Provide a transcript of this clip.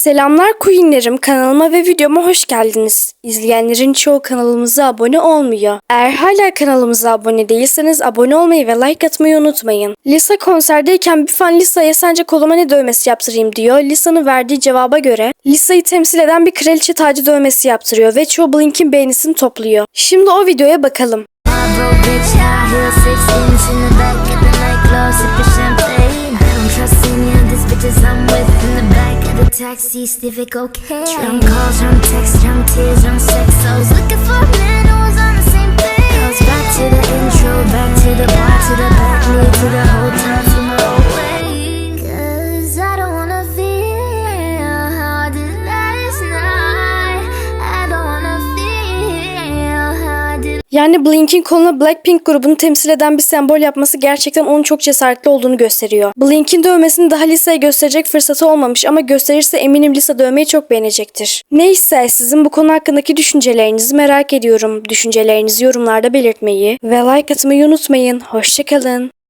Selamlar Queenlerim kanalıma ve videoma hoş geldiniz. İzleyenlerin çoğu kanalımıza abone olmuyor. Eğer hala kanalımıza abone değilseniz abone olmayı ve like atmayı unutmayın. Lisa konserdeyken bir fan Lisa'ya sence koluma ne dövmesi yaptırayım diyor. Lisa'nın verdiği cevaba göre Lisa'yı temsil eden bir kraliçe tacı dövmesi yaptırıyor ve çoğu Blink'in beğenisini topluyor. Şimdi o videoya bakalım. taxis, civic okay. Drunk calls, drunk texts, drunk tears, drunk sex. I was looking for a man who was on the same page. Goes back to the intro, back to the bar, to the back, me to the home. Yani Blink'in koluna Blackpink grubunu temsil eden bir sembol yapması gerçekten onun çok cesaretli olduğunu gösteriyor. Blink'in dövmesini daha Lisa'ya gösterecek fırsatı olmamış ama gösterirse eminim Lisa dövmeyi çok beğenecektir. Neyse sizin bu konu hakkındaki düşüncelerinizi merak ediyorum. Düşüncelerinizi yorumlarda belirtmeyi ve like atmayı unutmayın. Hoşçakalın.